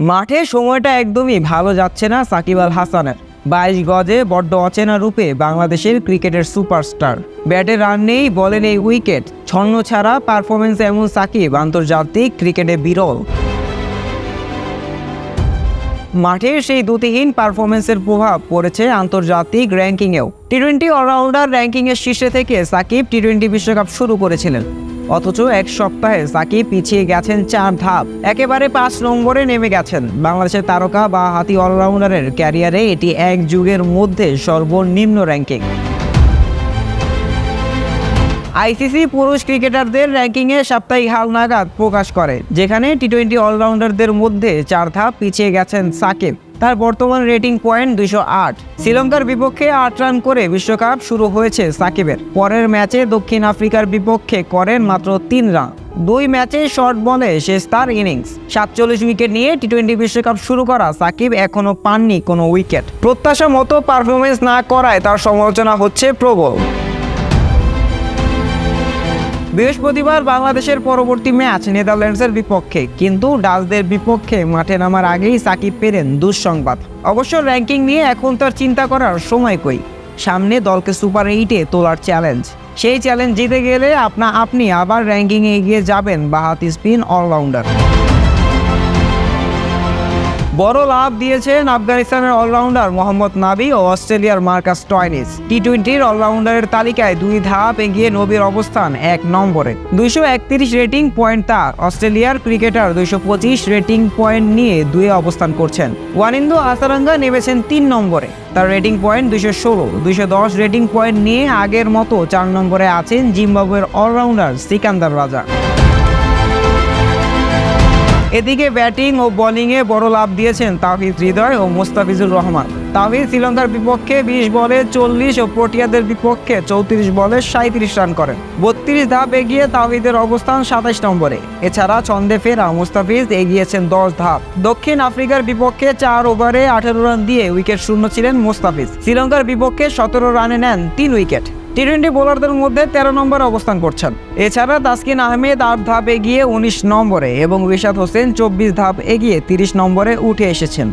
মাঠে সময়টা একদমই ভালো যাচ্ছে না সাকিব আল হাসানের। বাইশ গজে বড্ড অচেনা রূপে বাংলাদেশের ক্রিকেটের সুপারস্টার। ব্যাটে রান নেই, বলে নেই উইকেট। ছন্ন ছাড়া পারফরমেন্স এমন সাকিব আন্তর্জাতিক ক্রিকেটে বিরল। মাঠে সেই দুতিহীন পারফরমেন্সের প্রভাব পড়েছে আন্তর্জাতিক র্যাঙ্কিংয়েও। টি টোয়েন্টি অলরাউন্ডার র্যাঙ্কিংয়ের শীর্ষে থেকে সাকিব টি টোয়েন্টি বিশ্বকাপ শুরু করেছিলেন। অথচ এক সপ্তাহে সাকিব পিছিয়ে গেছেন চার ধাপ। একেবারে পাঁচ নম্বরে নেমে গেছেন। বাংলাদেশের তারকা বা হাতি অলরাউন্ডারের ক্যারিয়ারে এটি এক যুগের মধ্যে সর্বনিম্ন র্যাঙ্কিং আইসিসি পুরুষ ক্রিকেটারদের র্যাঙ্কিংয়ে সাপ্তাহিক হালনাগাদ প্রকাশ করে, যেখানে টি টোয়েন্টি অলরাউন্ডারদের মধ্যে চার ধাপ পিছিয়ে গেছেন সাকিব। তার বর্তমান রেটিং পয়েন্ট দুইশো আট। শ্রীলঙ্কার বিপক্ষে আট রান করে বিশ্বকাপ শুরু হয়েছে সাকিবের। পরের ম্যাচে দক্ষিণ আফ্রিকার বিপক্ষে করেন মাত্র তিন রান। দুই ম্যাচে শর্ট বলে শেষ তার ইনিংস। সাতচল্লিশ উইকেট নিয়ে টি টোয়েন্টি বিশ্বকাপ শুরু করা সাকিব এখনও পাননি কোনো উইকেট। প্রত্যাশা মতো পারফরমেন্স না করায় তার সমালোচনা হচ্ছে প্রবল। বৃহস্পতিবার বাংলাদেশের পরবর্তী ম্যাচ নেদারল্যান্ডসের বিপক্ষে। কিন্তু ডাচদের বিপক্ষে মাঠে নামার আগেই সাকিব পেরেন দুঃসংবাদ। অবশ্য র্যাঙ্কিং নিয়ে এখন তার চিন্তা করার সময় কই? সামনে দলকে সুপার এইটে তোলার চ্যালেঞ্জ। সেই চ্যালেঞ্জ জিতে গেলে আপনা আপনি আবার র্যাঙ্কিংয়ে এগিয়ে যাবেন বাহাতি স্পিন অলরাউন্ডার। বড় লাভ দিয়েছেন আফগানিস্তানের অলরাউন্ডার মোহাম্মদ নাবি ও অস্ট্রেলিয়ার মার্কাস টয়নিস। টি টোয়েন্টির অলরাউন্ডারের তালিকায় দুই ধাপ এগিয়ে নবীর অবস্থান এক নম্বরে। দুইশো একত্রিশ রেটিং পয়েন্ট তার। অস্ট্রেলিয়ার ক্রিকেটার দুইশো পঁচিশ রেটিং পয়েন্ট নিয়ে দুয়ে অবস্থান করছেন। ওয়ানিন্দু আসারাঙ্গা নেমেছেন তিন নম্বরে। তার রেটিং পয়েন্ট দুইশো ষোলো। দুইশো দশ রেটিং পয়েন্ট নিয়ে আগের মতো চার নম্বরে আছেন জিম্বাবুয়ের অলরাউন্ডার সিকান্দার রাজা। এদিকে ব্যাটিং ও বোলিংয়ে বড় লাভ দিয়েছেন তাহিদ হৃদয় ও মোস্তাফিজুর রহমান। তাহিদ শ্রীলঙ্কার বিপক্ষে বিশ বলে চল্লিশ ও প্রোটিয়াদের বিপক্ষে চৌত্রিশ বলে সাঁত্রিশ রান করেন। বত্রিশ ধাপ এগিয়ে তাহিদের অবস্থান সাতাশ নম্বরে। এছাড়া ছন্দে ফেরা মুস্তাফিজ এগিয়েছেন দশ ধাপ। দক্ষিণ আফ্রিকার বিপক্ষে চার ওভারে আঠেরো রান দিয়ে উইকেট শূন্য ছিলেন মুস্তাফিজ। শ্রীলঙ্কার বিপক্ষে সতেরো রানে নেন তিন উইকেট। টি টোয়েন্টি বোলারদের মধ্যে তেরো নম্বরে অবস্থান করছেন। এছাড়া তাসকিন আহমেদ আট ধাপ এগিয়ে উনিশ নম্বরে এবং রিশাদ হোসেন চব্বিশ ধাপ এগিয়ে তিরিশ নম্বরে উঠে এসেছেন।